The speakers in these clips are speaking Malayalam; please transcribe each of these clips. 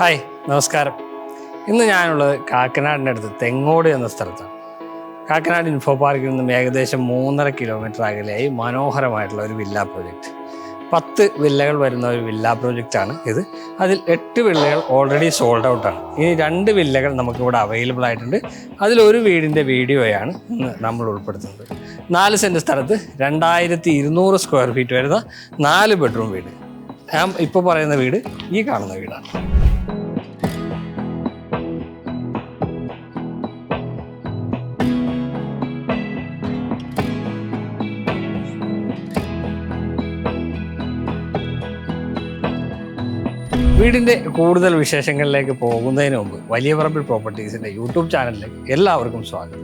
ഹായ് നമസ്കാരം. ഇന്ന് ഞാനുള്ളത് കാക്കനാടിന്റെ അടുത്ത് തെങ്ങോട് എന്ന സ്ഥലത്താണ്. കാക്കനാട് ഇൻഫോ പാർക്കിൽ നിന്നും ഏകദേശം മൂന്നര കിലോമീറ്റർ അകലെയായി മനോഹരമായിട്ടുള്ള ഒരു വില്ല പ്രോജക്റ്റ് പത്ത് വില്ലകൾ വരുന്ന ഒരു വില്ല പ്രോജക്റ്റാണ് ഇത്. അതിൽ എട്ട് വില്ലകൾ ഓൾറെഡി സോൾഡ് ഔട്ടാണ് ഇനി രണ്ട് വില്ലകൾ നമുക്കിവിടെ അവൈലബിൾ ആയിട്ടുണ്ട്. അതിലൊരു വീടിന്റെ വീഡിയോയാണ് ഇന്ന് നമ്മൾ ഉൾപ്പെടുത്തുന്നത്. നാല് സെന്റ് സ്ഥലത്ത് രണ്ടായിരത്തി ഇരുന്നൂറ് സ്ക്വയർ ഫീറ്റ് വരുന്ന നാല് ബെഡ്റൂം വീട്. ഞാൻ ഇപ്പോൾ പറയുന്ന വീട് ഈ കാണുന്ന വീടാണ്. വീടിന്റെ കൂടുതൽ വിശേഷങ്ങളിലേക്ക് പോകുന്നതിന് മുമ്പ് വലിയ പറമ്പിൽ പ്രോപ്പർട്ടീസിന്റെ യൂട്യൂബ് ചാനലിലേക്ക് എല്ലാവർക്കും സ്വാഗതം.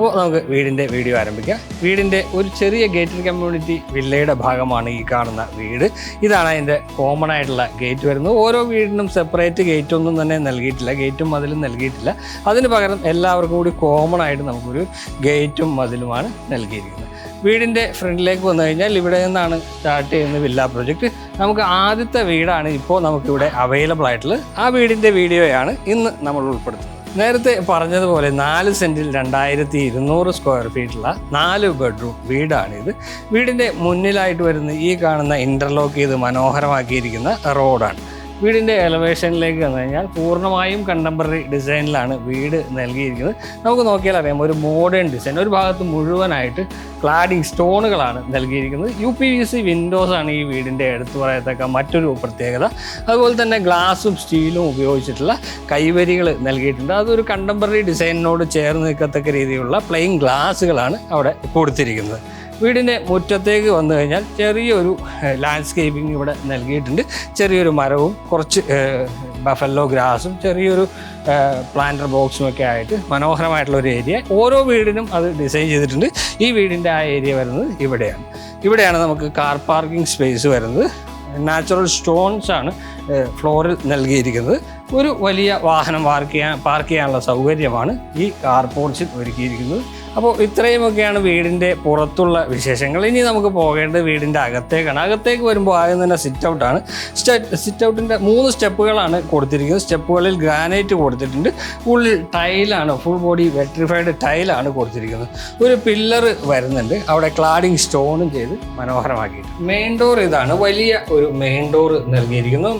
അപ്പോൾ നമുക്ക് വീടിന്റെ വീഡിയോ ആരംഭിക്കാം. വീടിന്റെ ഒരു ചെറിയ ഗേറ്റഡ് കമ്മ്യൂണിറ്റി വില്ലയുടെ ഭാഗമാണ് ഈ കാണുന്ന വീട്. ഇതാണ് അതിന്റെ കോമൺ ആയിട്ടുള്ള ഗേറ്റ് വരുന്നത്. ഓരോ വീടിനും സെപ്പറേറ്റ് ഗേറ്റ് ഒന്നും തന്നെ നൽകിയിട്ടില്ല. ഗേറ്റും മതിലും നൽകിയിട്ടില്ല. അതിന് പകരം എല്ലാവർക്കും കൂടി കോമൺ ആയിട്ട് നമുക്കൊരു ഗേറ്റും മതിലുമാണ് നൽകിയിരിക്കുന്നത്. വീടിന്റെ ഫ്രണ്ടിലേക്ക് വന്നു കഴിഞ്ഞാൽ ഇവിടെ നിന്നാണ് സ്റ്റാർട്ട് ചെയ്യുന്ന വില്ല പ്രൊജക്റ്റ് നമുക്ക് ആദ്യത്തെ വീടാണ് ഇപ്പോൾ നമുക്കിവിടെ അവൈലബിൾ ആയിട്ടുള്ളത്. ആ വീടിന്റെ വീഡിയോയാണ് ഇന്ന് നമ്മൾ ഉൾപ്പെടുത്തുന്നത്. നേരത്തെ പറഞ്ഞതുപോലെ നാല് സെന്റിൽ രണ്ടായിരത്തി ഇരുന്നൂറ് സ്ക്വയർ ഫീറ്റുള്ള നാല് ബെഡ്റൂം വീടാണിത്. വീടിന്റെ മുന്നിലായിട്ട് വരുന്ന ഈ കാണുന്ന ഇന്റർലോക്ക് ചെയ്ത് മനോഹരമാക്കിയിരിക്കുന്ന റോഡാണ് വീടിന്റെ എലവേഷനിലേക്ക് വന്നു കഴിഞ്ഞാൽ പൂർണമായും കണ്ടംപററി ഡിസൈനിലാണ് വീട് നൽകിയിരിക്കുന്നത്. നമുക്ക് നോക്കിയാൽ അറിയാം ഒരു മോഡേൺ ഡിസൈൻ ഒരു ഭാഗത്ത് മുഴുവനായിട്ട് ക്ലാഡിംഗ് സ്റ്റോണുകളാണ് നൽകിയിരിക്കുന്നത്. U P V C windows ആണ് ഈ വീടിന്റെ എടുത്തു പറയത്തക്ക മറ്റൊരു പ്രത്യേകത. അതുപോലെ തന്നെ ഗ്ലാസും സ്റ്റീലും ഉപയോഗിച്ചിട്ടുള്ള കൈവരികൾ നൽകിയിട്ടുണ്ട്. അതൊരു കണ്ടംപററി ഡിസൈനിനോട് ചേർന്ന് നിൽക്കത്തക്ക രീതിയിലുള്ള പ്ലെയിൻ ഗ്ലാസ്സുകളാണ് അവിടെ കൊടുത്തിരിക്കുന്നത്. വീടിന്റെ മുറ്റത്തേക്ക് വന്നു കഴിഞ്ഞാൽ ചെറിയൊരു ലാൻഡ്സ്കേപ്പിംഗ് ഇവിടെ നൽകിയിട്ടുണ്ട്. ചെറിയൊരു മരവും കുറച്ച് ബഫല്ലോ ഗ്രാസും ചെറിയൊരു പ്ലാന്റർ ബോക്സും ഒക്കെ ആയിട്ട് മനോഹരമായിട്ടുള്ള ഒരു ഏരിയ ഓരോ വീടിനും അത് ഡിസൈൻ ചെയ്തിട്ടുണ്ട്. ഈ വീടിന്റെ ആ ഏരിയ വരുന്നത് ഇവിടെയാണ്. ഇവിടെയാണ് നമുക്ക് കാർ പാർക്കിംഗ് സ്പേസ് വരുന്നത്. നാച്ചുറൽ സ്റ്റോൺസ് ആണ് ഫ്ലോറിൽ നൽകിയിരിക്കുന്നത്. ഒരു വലിയ വാഹനം പാർക്ക് ചെയ്യാൻ പാർക്ക് ചെയ്യാനുള്ള സൗകര്യമാണ് ഈ കാർ പോർച്ചിൽ ഒരുക്കിയിരിക്കുന്നത്. അപ്പോൾ ഇത്രയുമൊക്കെയാണ് വീടിന്റെ പുറത്തുള്ള വിശേഷങ്ങൾ. ഇനി നമുക്ക് പോകേണ്ടത് വീടിന്റെ അകത്തേക്കാണ്. അകത്തേക്ക് വരുമ്പോൾ ആദ്യം തന്നെ സിറ്റ് ഔട്ടാണ് സിറ്റ് ഔട്ടിന്റെ മൂന്ന് സ്റ്റെപ്പുകളാണ് കൊടുത്തിരിക്കുന്നത്. സ്റ്റെപ്പുകളിൽ ഗ്രാനൈറ്റ് കൊടുത്തിട്ടുണ്ട്. ഉള്ളിൽ ടൈലാണ് ഫുൾ ബോഡി വെട്രിഫൈഡ് ടൈലാണ് കൊടുത്തിരിക്കുന്നത്. ഒരു പില്ലർ വരുന്നുണ്ട്. അവിടെ ക്ലാഡിങ് സ്റ്റോണും ചെയ്ത് മനോഹരമാക്കിയിട്ടുണ്ട്. മെയിൻ ഡോർ ഇതാണ്. വലിയ ഒരു മെയിൻ ഡോർ നൽകിയിരിക്കുന്നു.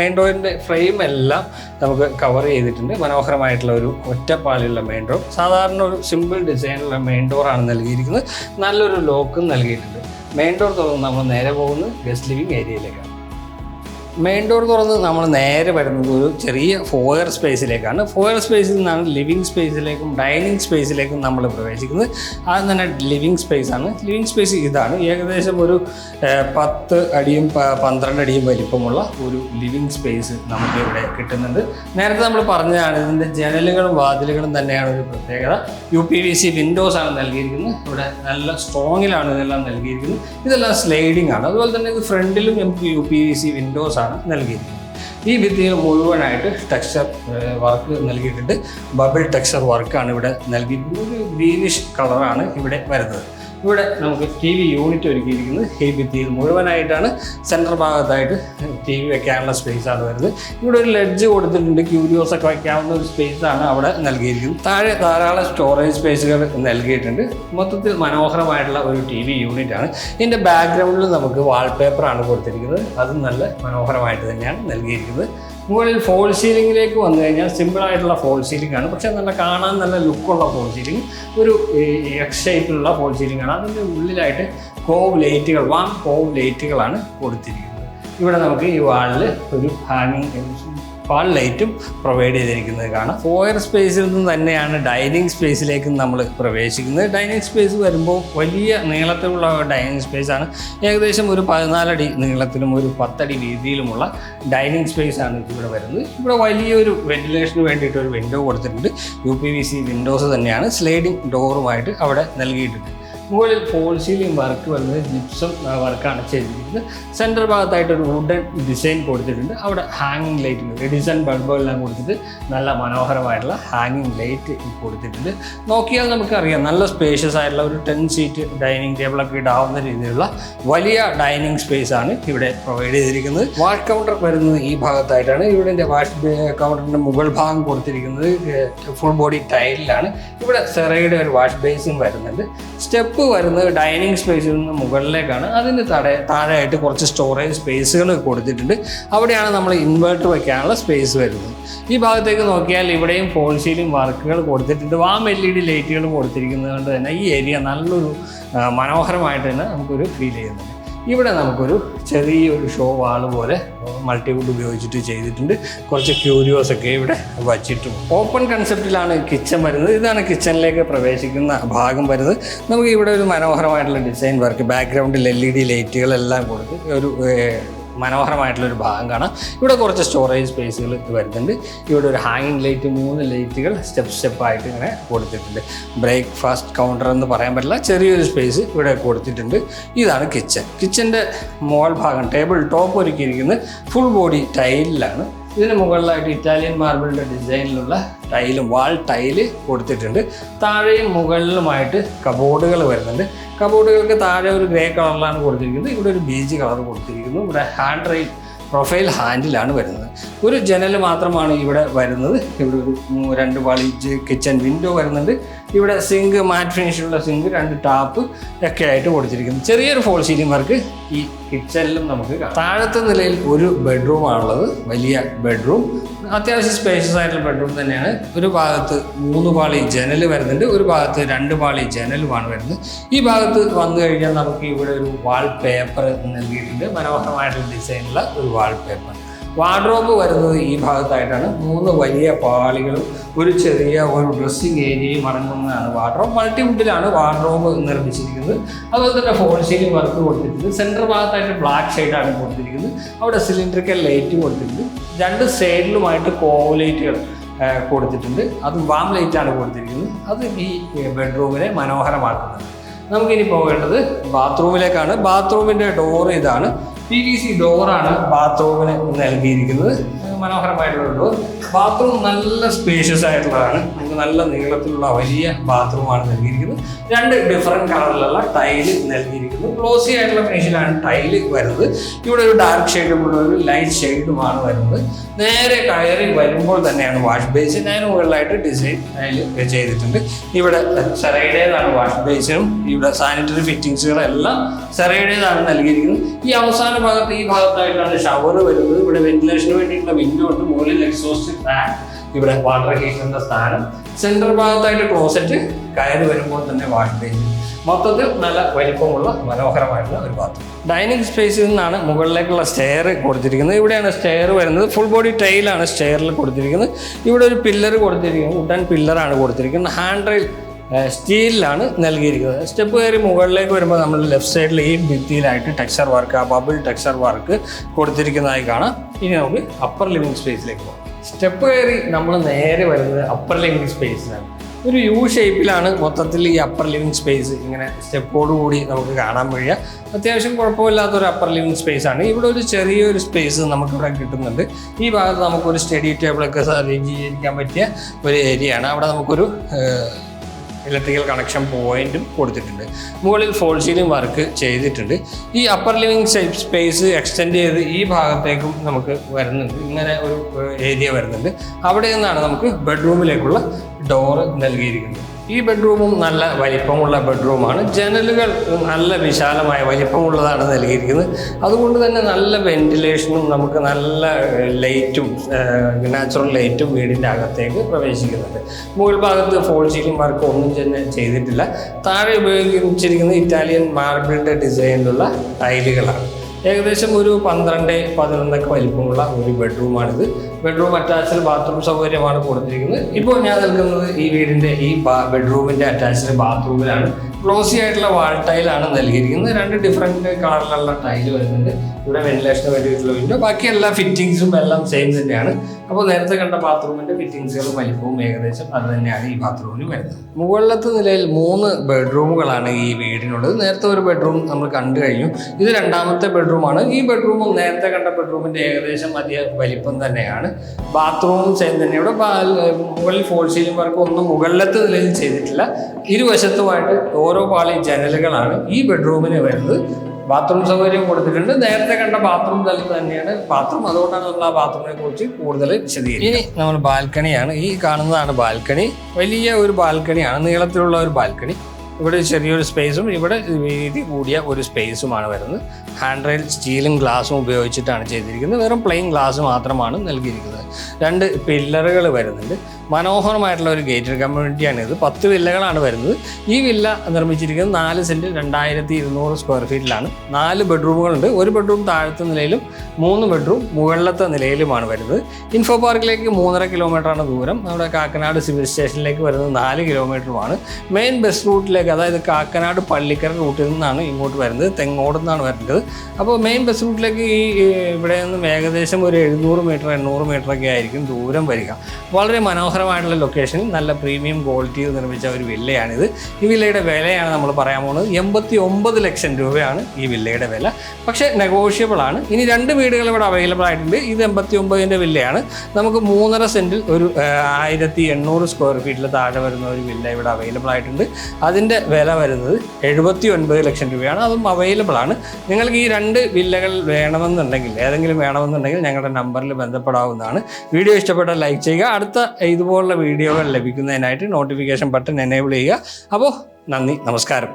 മെയിൻ ഡോറിന്റെ ഫ്രെയിം എല്ലാം നമുക്ക് കവർ ചെയ്തിട്ടുണ്ട്. മനോഹരമായിട്ടുള്ള ഒരു ഒറ്റപ്പാലുള്ള മെയിൻ ഡോർ സാധാരണ ഒരു സിമ്പിൾ ഡിസൈനുള്ള മെയിൻ ഡോറാണ് നൽകിയിരിക്കുന്നത്. നല്ലൊരു ലോക്കും നൽകിയിട്ടുണ്ട്. മെയിൻ ഡോർ തുറന്ന് നമ്മൾ നേരെ പോകുന്നത് ഗസ്റ്റ് ലിവിങ് ഏരിയയിലേക്കാണ് മെയിൻ ഡോർ തുറന്ന് നമ്മൾ നേരെ വരുന്നത് ഒരു ചെറിയ ഫോയർ സ്പേസിലേക്കാണ് ഫോയർ സ്പേസിൽ നിന്നാണ് ലിവിങ് സ്പേസിലേക്കും ഡൈനിങ് സ്പേസിലേക്കും നമ്മൾ പ്രവേശിക്കുന്നത്. ആദ്യം തന്നെ ലിവിങ് സ്പേസാണ് ലിവിങ് സ്പേസ് ഇതാണ്. ഏകദേശം ഒരു പത്ത് അടിയും പന്ത്രണ്ട് അടിയും വലിപ്പമുള്ള ഒരു ലിവിങ് സ്പേസ് നമുക്ക് ഇവിടെ കിട്ടുന്നുണ്ട്. നേരത്തെ നമ്മൾ പറഞ്ഞതാണ് ഇതിന്റെ ജനലുകളും വാതിലുകളും തന്നെയാണ് ഒരു പ്രത്യേകത. U P V C windows ആണ് നൽകിയിരിക്കുന്നത്. ഇവിടെ നല്ല സ്ട്രോങ്ങിലാണ് ഇതെല്ലാം നൽകിയിരിക്കുന്നത്. ഇതെല്ലാം സ്ലൈഡിംഗ് ആണ്. അതുപോലെ തന്നെ ഇത് ഫ്രണ്ടിലും നമുക്ക് U P V C windows ആണ് നൽകിയിരിക്കുന്നത് ഈ ഭിത്തിയിൽ മുഴുവനായിട്ട് ടെക്സ്ചർ വർക്ക് നൽകിയിട്ടുണ്ട്. ബബിൾ ടെക്സ്ചർ വർക്കാണ് ഇവിടെ നൽകിയിരിക്കുന്നത്. ഒരു ഗ്രീനിഷ് കളറാണ് ഇവിടെ വരുന്നത്. ഇവിടെ നമുക്ക് ടി വി യൂണിറ്റ് ഒരുക്കിയിരിക്കുന്നത് ഈ ഭിത്തിയിൽ മുഴുവനായിട്ടാണ് സെൻട്രൽ ഭാഗത്തായിട്ട് ടി വി വെക്കാനുള്ള സ്പേസ് ആണ് വരുന്നത്. ഇവിടെ ഒരു ലെഡ്ജ് കൊടുത്തിട്ടുണ്ട്. ക്യൂരിയോസ് ഒക്കെ വയ്ക്കാവുന്ന ഒരു സ്പേസ് ആണ് അവിടെ നൽകിയിരിക്കുന്നത്. താഴെ ധാരാളം സ്റ്റോറേജ് സ്പേസുകൾ നൽകിയിട്ടുണ്ട്. മൊത്തത്തിൽ മനോഹരമായിട്ടുള്ള ഒരു ടി വി യൂണിറ്റ് ആണ്. ഇതിന്റെ ബാക്ക്ഗ്രൗണ്ടിൽ നമുക്ക് വാൾപേപ്പറാണ് കൊടുത്തിരിക്കുന്നത്. അതും നല്ല മനോഹരമായിട്ട് തന്നെയാണ് നൽകിയിരിക്കുന്നത്. മുകളിൽ ഫോൾ സീലിംഗിലേക്ക് വന്നു കഴിഞ്ഞാൽ സിമ്പിളായിട്ടുള്ള ഫോൾ സീലിംഗ് ആണ്. പക്ഷേ നല്ല കാണാൻ നല്ല ലുക്കുള്ള ഫോൾ സീലിംഗ് ഒരു എക്സ് ഷേപ്പിലുള്ള ഫോൾ സീലിംഗ് ആണ്. അതിന്റെ ഉള്ളിലായിട്ട് കോവ് ലൈറ്റുകൾ വാം കോവ് ലൈറ്റുകളാണ് കൊടുത്തിരിക്കുന്നത്. ഇവിടെ നമുക്ക് ഈ വാളിൽ ഒരു ഹാങ്ങിങ് വാൾ ലൈറ്റും പ്രൊവൈഡ് ചെയ്തിരിക്കുന്നത് കാണാം. ഫോയർ സ്പേസിൽ നിന്ന് തന്നെയാണ് ഡൈനിങ് സ്പേസിലേക്ക് നമ്മൾ പ്രവേശിക്കുന്നത്. ഡൈനിങ് സ്പേസ് വരുമ്പോൾ വലിയ നീളത്തിലുള്ള ഡൈനിങ് സ്പേസ് ആണ്. ഏകദേശം ഒരു പതിനാലടി നീളത്തിലും ഒരു പത്തടി വീതിയിലുമുള്ള ഡൈനിങ് സ്പേസ് ആണ് ഇവിടെ വരുന്നത്. ഇവിടെ വലിയൊരു വെന്റിലേഷന് വേണ്ടിയിട്ട് ഒരു വിൻഡോ കൊടുത്തിട്ടുണ്ട്. U P V C windows തന്നെയാണ്. സ്ലൈഡിംഗ് ഡോറുമായിട്ട് അവിടെ നൽകിയിട്ടുണ്ട്. മുകളിൽ ഫോൾ സീലിംഗ് വർക്ക് വരുന്നത് ജിപ്സം വർക്കാണ് ചെയ്തിരിക്കുന്നത്. സെന്റർ ഭാഗത്തായിട്ട് ഒരു വുഡൻ ഡിസൈൻ കൊടുത്തിട്ടുണ്ട്. അവിടെ ഹാങ്ങിങ് ലൈറ്റ് എഡിസൺ ബൾബുകളെല്ലാം കൊടുത്തിട്ട് നല്ല മനോഹരമായിട്ടുള്ള ഹാങ്ങിങ് ലൈറ്റ് കൊടുത്തിട്ടുണ്ട്. നോക്കിയാൽ നമുക്കറിയാം നല്ല സ്പേഷ്യസ് ആയിട്ടുള്ള ഒരു ടെൻ സീറ്റ് ഡൈനിങ് ടേബിളൊക്കെ ഇടാവുന്ന രീതിയിലുള്ള വലിയ ഡൈനിങ് സ്പേസ് ആണ് ഇവിടെ പ്രൊവൈഡ് ചെയ്തിരിക്കുന്നത്. വാഷ് കൗണ്ടർ വരുന്നത് ഈ ഭാഗത്തായിട്ടാണ്. ഇവിടെ വാഷ് കൗണ്ടറിന്റെ മുകൾ ഭാഗം കൊടുത്തിരിക്കുന്നത് ഫുൾ ബോഡി ടൈലിലാണ് ഇവിടെ സെറയുടെ ഒരു വാഷ് ബേസും വരുന്നുണ്ട്. സ്റ്റെപ്പ് വരുന്നത് ഡൈനിങ് സ്പേസിൽ നിന്ന് മുകളിലേക്കാണ്. അതിന് താഴെ താഴെയായിട്ട് കുറച്ച് സ്റ്റോറേജ് സ്പേസുകൾ കൊടുത്തിട്ടുണ്ട്. അവിടെയാണ് നമ്മൾ ഇൻവേർട്ടർ വയ്ക്കാനുള്ള സ്പേസ് വരുന്നത്. ഈ ഭാഗത്തേക്ക് നോക്കിയാൽ ഇവിടെയും ഫോൾ സീലിംഗ് വർക്കുകൾ കൊടുത്തിട്ടുണ്ട്. വാം എൽ ഇ ഡി ലൈറ്റുകൾ കൊടുത്തിരിക്കുന്നത് കൊണ്ട് തന്നെ ഈ ഏരിയ നല്ലൊരു മനോഹരമായിട്ട് തന്നെ നമുക്കൊരു ഫീൽ ചെയ്യുന്നുണ്ട്. ഇവിടെ നമുക്കൊരു ചെറിയൊരു ഷോ വാൾ പോലെ മൾട്ടിവുഡ് ഉപയോഗിച്ചിട്ട് ചെയ്തിട്ടുണ്ട്. കുറച്ച് ക്യൂരിയോസ് ഒക്കെ ഇവിടെ വച്ചിട്ടും ഓപ്പൺ കൺസെപ്റ്റിലാണ് കിച്ചൺ വരുന്നത്. ഇതാണ് കിച്ചണിലേക്ക് പ്രവേശിക്കുന്ന ഭാഗം വരുന്നത്. നമുക്ക് ഇവിടെ ഒരു മനോഹരമായിട്ടുള്ള ഡിസൈൻ വർക്ക് ബാക്ക്ഗ്രൗണ്ടിൽ എൽ ഇ ഡി ലൈറ്റുകളെല്ലാം കൊടുത്ത് ഒരു ഏർ, മനോഹരമായിട്ടുള്ള ഒരു ഭാഗം കാണാം ഇവിടെ കുറച്ച് സ്റ്റോറേജ് സ്പേസുകൾ വരുന്നുണ്ട്. ഇവിടെ ഒരു ഹാങ്ങിങ് ലൈറ്റ് മൂന്ന് ലൈറ്റുകൾ സ്റ്റെപ്പ് സ്റ്റെപ്പായിട്ട് ഇങ്ങനെ കൊടുത്തിട്ടുണ്ട്. ബ്രേക്ക്ഫാസ്റ്റ് കൗണ്ടർ എന്ന് പറയാൻ പറ്റില്ല. ചെറിയൊരു സ്പേസ് ഇവിടെ കൊടുത്തിട്ടുണ്ട്. ഇതാണ് കിച്ചൺ കിച്ചന്റെ മോൾ ഭാഗം ടേബിൾ ടോപ്പ് ഒരുക്കിയിരിക്കുന്നത് ഫുൾ ബോഡി ടൈലിലാണ് ഇതിന് മുകളിലായിട്ട് ഇറ്റാലിയൻ മാർബിളിന്റെ ഡിസൈനിലുള്ള ടൈലും വാൾ ടൈൽ കൊടുത്തിട്ടുണ്ട്. താഴെയും മുകളിലുമായിട്ട് കബോർഡുകൾ വരുന്നുണ്ട്. കബോർഡുകൾക്ക് താഴെ ഒരു ഗ്രേ കളറിലാണ് കൊടുത്തിരിക്കുന്നത്. ഇവിടെ ഒരു ബീജ് കളർ കൊടുത്തിരിക്കുന്നു. ഇവിടെ ഹാൻഡ് റൈൽ പ്രൊഫൈൽ ഹാൻഡിലാണ് വരുന്നത്. ഒരു ജനൽ മാത്രമാണ് ഇവിടെ വരുന്നത്. ഇവിടെ ഒരു രണ്ട് പാളി കിച്ചൺ വിൻഡോ വരുന്നുണ്ട്. ഇവിടെ സിങ്ക് മാറ്റ് ഫിനിഷുള്ള സിങ്ക് രണ്ട് ടാപ്പ് ഒക്കെ ആയിട്ട് കൊടുത്തിരിക്കുന്നു. ചെറിയൊരു ഫോൾ സീലിംഗ് വർക്ക് ഈ കിച്ചണിലും നമുക്ക് താഴത്തെ നിലയിൽ ഒരു ബെഡ്റൂമാണുള്ളത്. വലിയ ബെഡ്റൂം. അത്യാവശ്യം സ്പേഷ്യസ് ആയിട്ടുള്ള ബെഡ്റൂം തന്നെയാണ്. ഒരു ഭാഗത്ത് മൂന്ന് പാളി ജനൽ വരുന്നുണ്ട്. ഒരു ഭാഗത്ത് രണ്ട് പാളി ജനലുമാണ് വരുന്നത്. ഈ ഭാഗത്ത് വന്നു കഴിഞ്ഞാൽ നമുക്ക് ഇവിടെ ഒരു വാൾ പേപ്പർ നൽകിയിട്ടുണ്ട്. മനോഹരമായിട്ടുള്ള ഡിസൈനുള്ള ഒരു വാൾ പേപ്പർ വാർഡ്രോബ് വരുന്നത് ഈ ഭാഗത്തായിട്ടാണ്. മൂന്ന് വലിയ പാളികളും ഒരു ചെറിയ ഒരു ഡ്രസ്സിങ് ഏരിയയും അടങ്ങുന്നതാണ് വാർഡ്രോബ് മൾട്ടിവുഡിലാണ് വാർഡ്രോബ് നിർമ്മിച്ചിരിക്കുന്നത്. അതുപോലെ തന്നെ ഫോൾ സീലിംഗ് വർക്ക് കൊടുത്തിട്ടുണ്ട്. സെന്റർ ഭാഗത്തായിട്ട് ബ്ലാക്ക് ഷെയ്ഡാണ് കൊടുത്തിരിക്കുന്നത്. അവിടെ സിലിണ്ടറിക്കൽ ലൈറ്റ് കൊടുത്തിട്ടുണ്ട്. രണ്ട് സൈഡിലുമായിട്ട് കോവലേറ്റുകൾ കൊടുത്തിട്ടുണ്ട്. അത് വാം ലൈറ്റാണ് കൊടുത്തിരിക്കുന്നത്. അത് ഈ ബെഡ്റൂമിനെ മനോഹരമാക്കുന്നത്. നമുക്കിനി പോകേണ്ടത് ബാത്റൂമിലേക്കാണ് ബാത്റൂമിന്റെ ഡോർ ഇതാണ്. പി വി സി ഡോറാണ് ബാത്റൂമിന് നൽകിയിരിക്കുന്നത്. മനോഹരമായിട്ടുള്ള ബാത്റൂം നല്ല സ്പേഷ്യസ് ആയിട്ടുള്ളതാണ്. നമുക്ക് നല്ല നീളത്തിലുള്ള വലിയ ബാത്റൂമാണ് നൽകിയിരിക്കുന്നത്. രണ്ട് ഡിഫറെന്റ് കളറിലുള്ള ടൈൽ നൽകിയിരിക്കുന്നു ഗ്ലോസി ആയിട്ടുള്ള ഫിനിഷിലാണ് ടൈൽ വരുന്നത്. ഇവിടെ ഒരു ഡാർക്ക് ഷെയ്ഡുമുള്ള ഒരു ലൈറ്റ് ഷെയ്ഡുമാണ് വരുന്നത്. നേരെ കയറി വരുമ്പോൾ തന്നെയാണ് വാഷ് ബേസിൻ അതിന് മുകളിലായിട്ട് ഡിസൈൻ അതിൽ ചെയ്തിട്ടുണ്ട്. ഇവിടെ സെറയുടേതാണ് വാഷ് ബേസിനും ഇവിടെ സാനിറ്ററി ഫിറ്റിങ്സുകളെല്ലാം സെറയുടേതാണ് നൽകിയിരിക്കുന്നത്. ഈ അവസാന ഭാഗത്ത് ഈ ഭാഗത്തായിട്ടാണ് ഷവർ വരുന്നത്. ഇവിടെ വെന്റിലേഷന് വേണ്ടിയിട്ടുള്ള ഉണ്ട് മുകളിൽ എക്സോസ്റ്റ് ഫാൻ ഇവിടെ വാട്ടർ ഹീറ്ററിന്റെ സ്ഥാനം സെന്റർ ഭാഗത്തായിട്ട് ക്ലോസറ്റ് കയറി വരുമ്പോൾ തന്നെ വാഷ് ബേസിൻ മൊത്തത്തിൽ നല്ല വലിപ്പമുള്ള മനോഹരമായിട്ടുള്ള ഒരു ബാത്റൂം ഡൈനിങ് സ്പേസിൽ നിന്നാണ് മുകളിലേക്കുള്ള സ്റ്റെയർ കൊടുത്തിരിക്കുന്നത്. ഇവിടെയാണ് സ്റ്റെയർ വരുന്നത്. ഫുൾ ബോഡി ടൈലാണ് സ്റ്റെയറിൽ കൊടുത്തിരിക്കുന്നത്. ഇവിടെ ഒരു പില്ലർ കൊടുത്തിരിക്കുന്നത് വുഡൻ പില്ലറാണ് കൊടുത്തിരിക്കുന്നത്. ഹാൻഡ് റെയിൽ സ്റ്റീലിലാണ് നൽകിയിരിക്കുന്നത്. സ്റ്റെപ്പ് കയറി മുകളിലേക്ക് വരുമ്പോൾ നമ്മൾ ലെഫ്റ്റ് സൈഡിൽ ഈ ഭിത്തിയിലായിട്ട് ടെക്സ്ചർ വർക്ക് ആ ബബിൾ ടെക്സ്ചർ വർക്ക് കൊടുത്തിരിക്കുന്നതായി കാണാം. ഇനി നമുക്ക് അപ്പർ ലിവിങ് സ്പേസിലേക്ക് പോകാം. സ്റ്റെപ്പ് കയറി നമ്മൾ നേരെ വരുന്നത് അപ്പർ ലിവിങ് സ്പേസിലാണ് ഒരു യു ഷേപ്പിലാണ് മൊത്തത്തിൽ ഈ അപ്പർ ലിവിങ് സ്പേസ് ഇങ്ങനെ സ്റ്റെപ്പോട് കൂടി നമുക്ക് കാണാൻ കഴിയുക അത്യാവശ്യം കുഴപ്പമില്ലാത്ത ഒരു അപ്പർ ലിവിങ് സ്പേസ് ആണ്. ഇവിടെ ഒരു ചെറിയൊരു സ്പേസ് നമുക്കിവിടെ കിട്ടുന്നുണ്ട്. ഈ ഭാഗത്ത് നമുക്കൊരു സ്റ്റഡി ടേബിളൊക്കെ സജ്ജീകരിക്കാൻ പറ്റിയ ഒരു ഏരിയയാണ് അവിടെ നമുക്കൊരു ഇലക്ട്രിക്കൽ കണക്ഷൻ പോയിന്റും കൊടുത്തിട്ടുണ്ട്. മുകളിൽ ഫോൾ സീലിംഗ് വർക്ക് ചെയ്തിട്ടുണ്ട്. ഈ അപ്പർ ലിവിങ് സ്പേസ് എക്സ്റ്റെൻഡ് ചെയ്ത് ഈ ഭാഗത്തേക്കും നമുക്ക് വരുന്നുണ്ട്. ഇങ്ങനെ ഒരു ഏരിയ വരുന്നുണ്ട്. അവിടെ നിന്നാണ് നമുക്ക് ബെഡ്റൂമിലേക്കുള്ള ഡോറ് നൽകിയിരിക്കുന്നത്. ഈ ബെഡ്റൂമും നല്ല വലിപ്പമുള്ള ബെഡ്റൂമാണ്. ജനലുകൾ നല്ല വിശാലമായ വലിപ്പമുള്ളതാണ് നൽകിയിരിക്കുന്നത്. അതുകൊണ്ട് തന്നെ നല്ല വെന്റിലേഷനും നമുക്ക് നല്ല ലൈറ്റും നാച്ചുറൽ ലൈറ്റും വീടിന്റെ അകത്തേക്ക് പ്രവേശിക്കുന്നുണ്ട്. മുകൾ ഭാഗത്ത് ഫോൾ സീലിംഗ് വർക്ക് ഒന്നും തന്നെ ചെയ്തിട്ടില്ല. താഴെ ഉപയോഗിച്ചിരിക്കുന്നത് ഇറ്റാലിയൻ മാർബിളിന്റെ ഡിസൈനിലുള്ള ടൈലുകളാണ്. ഏകദേശം ഒരു പന്ത്രണ്ട് പതിനൊന്നൊക്കെ വലിപ്പമുള്ള ഒരു ബെഡ്റൂമാണിത് ബെഡ്റൂം അറ്റാച്ച്ഡ് ബാത്റൂം സൗകര്യമാണ് കൊടുത്തിരിക്കുന്നത്. ഇപ്പോൾ ഞാൻ നിൽക്കുന്നത് ഈ വീടിന്റെ ഈ ബെഡ്റൂമിന്റെ അറ്റാച്ച്ഡ് ബാത്റൂമിലാണ് ക്ലോസി ആയിട്ടുള്ള വാൾ ടൈലാണ് നൽകിയിരിക്കുന്നത്. രണ്ട് ഡിഫറെന്റ് കളറിലുള്ള ടൈൽ വരുന്നുണ്ട്. ഇവിടെ വെന്റിലേഷന് വേണ്ടിയിട്ടുള്ള വിൻഡോ ബാക്കി എല്ലാ ഫിറ്റിങ്സും എല്ലാം സെയിം തന്നെയാണ്. അപ്പോൾ നേരത്തെ കണ്ട ബാത്റൂമിന്റെ ഫിറ്റിങ്സുകളും വലിപ്പവും ഏകദേശം അത് തന്നെയാണ് ഈ ബാത്റൂമിന് വരുന്നത്. മുകളിലത്തെ നിലയിൽ മൂന്ന് ബെഡ്റൂമുകളാണ് ഈ വീടിനുള്ളത്. നേരത്തെ ഒരു ബെഡ്റൂം നമ്മൾ കണ്ടു കഴിഞ്ഞു. ഇത് രണ്ടാമത്തെ ബെഡ്റൂമാണ് ഈ ബെഡ്റൂമും നേരത്തെ കണ്ട ബെഡ്റൂമിന്റെ ഏകദേശം അതേ വലിപ്പം തന്നെയാണ്. ബാത്റൂമും സെയിം തന്നെ. ഇവിടെ മുകളിൽ ഫോൾ സീലിംഗ് വർക്ക് ഒന്നും മുകളിലത്തെ നിലയിൽ ചെയ്തിട്ടില്ല. ഇരുവശത്തുമായിട്ട് ഓരോ പാളി ജനലുകളാണ് ഈ ബെഡ്റൂമിന് വരുന്നത്. ബാത്റൂം സൗകര്യം കൊടുത്തിട്ടുണ്ട്. നേരത്തെ കണ്ട ബാത്റൂം തലത്ത് തന്നെയാണ്. ബാത്റൂം അതുകൊണ്ടാണ് നമ്മൾ ആ ബാത്റൂമിനെ കുറിച്ച് കൂടുതൽ വിശദീകരിക്കും ഇനി നമ്മൾ ബാൽക്കണിയാണ്. ഈ കാണുന്നതാണ് ബാൽക്കണി. വലിയ ഒരു ബാൽക്കണിയാണ്. നീളത്തിലുള്ള ഒരു ബാൽക്കണി. ഇവിടെ ചെറിയൊരു സ്പേസും ഇവിടെ വീതി കൂടിയ ഒരു സ്പേസുമാണ് വരുന്നത്. ഹാൻഡ് റെയിൽ സ്റ്റീലും ഗ്ലാസും ഉപയോഗിച്ചിട്ടാണ് ചെയ്തിരിക്കുന്നത്. വെറും പ്ലെയിൻ ഗ്ലാസ് മാത്രമാണ് നൽകിയിരിക്കുന്നത്. രണ്ട് പില്ലറുകൾ വരുന്നുണ്ട്. മനോഹരമായിട്ടുള്ള ഒരു ഗേറ്റഡ് കമ്മ്യൂണിറ്റിയാണ് ഇത്. പത്ത് വില്ലകളാണ് വരുന്നത്. ഈ വില്ല നിർമ്മിച്ചിരിക്കുന്നത് നാല് സെന്റ് രണ്ടായിരത്തി ഇരുന്നൂറ് സ്ക്വയർ ഫീറ്റിലാണ് നാല് ബെഡ്റൂമുകളുണ്ട് ഒരു ബെഡ്റൂം താഴത്തെ നിലയിലും മൂന്ന് ബെഡ്റൂം മുകളിലത്തെ നിലയിലുമാണ് വരുന്നത്. ഇൻഫോ പാർക്കിലേക്ക് മൂന്നര കിലോമീറ്ററാണ് ദൂരം. നമ്മുടെ കാക്കനാട് സിവിൽ സ്റ്റേഷനിലേക്ക് വരുന്നത് നാല് കിലോമീറ്ററുമാണ് മെയിൻ ബസ് റൂട്ടിലേക്ക് അതായത് കാക്കനാട് പള്ളിക്കര റൂട്ടിൽ നിന്നാണ് ഇങ്ങോട്ട് വരുന്നത്. തെങ്ങോട് നിന്നാണ് വരുന്നത് അപ്പോൾ മെയിൻ ബസ് റൂട്ടിലേക്ക് ഈ ഇവിടെ നിന്നും ഏകദേശം ഒരു എഴുന്നൂറ് മീറ്റർ എണ്ണൂറ് മീറ്റർ ഒക്കെ ആയിരിക്കും ദൂരം വരിക. വളരെ മനോഹരമായിട്ടുള്ള ലൊക്കേഷൻ നല്ല പ്രീമിയം ക്വാളിറ്റിയിൽ നിർമ്മിച്ച ഒരു വില്ലയാണിത്. ഈ വില്ലയുടെ വിലയാണ് നമ്മൾ പറയാൻ പോകുന്നത്. എൺപത്തി ഒമ്പത് ലക്ഷം രൂപയാണ് ഈ വില്ലയുടെ വില. പക്ഷേ നെഗോഷ്യബിൾ ആണ്. ഇനി രണ്ട് വീടുകൾ ഇവിടെ അവൈലബിൾ ആയിട്ടുണ്ട്. ഇത് എൺപത്തി ഒമ്പതിന്റെ വില്ലയാണ്. നമുക്ക് മൂന്നര സെന്റിൽ ഒരു ആയിരത്തി എണ്ണൂറ് സ്ക്വയർ ഫീറ്റിൽ താഴെ വരുന്ന ഒരു വില്ല ഇവിടെ അവൈലബിൾ ആയിട്ടുണ്ട്. അതിന്റെ വില വരുന്നത് എഴുപത്തി ഒൻപത് ലക്ഷം രൂപയാണ്. അതും അവൈലബിൾ ആണ്. നിങ്ങൾക്ക് ഈ രണ്ട് വില്ലകൾ വേണമെന്നുണ്ടെങ്കിൽ ഏതെങ്കിലും വേണമെന്നുണ്ടെങ്കിൽ ഞങ്ങളുടെ നമ്പറിൽ ബന്ധപ്പെടാവുന്നതാണ്. വീഡിയോ ഇഷ്ടപ്പെട്ടാൽ ലൈക്ക് ചെയ്യുക. അടുത്ത ഇതുപോലുള്ള വീഡിയോകൾ ലഭിക്കുന്നതിനായിട്ട് നോട്ടിഫിക്കേഷൻ ബട്ടൺ എനേബിൾ ചെയ്യുക. അപ്പോൾ നന്ദി നമസ്കാരം.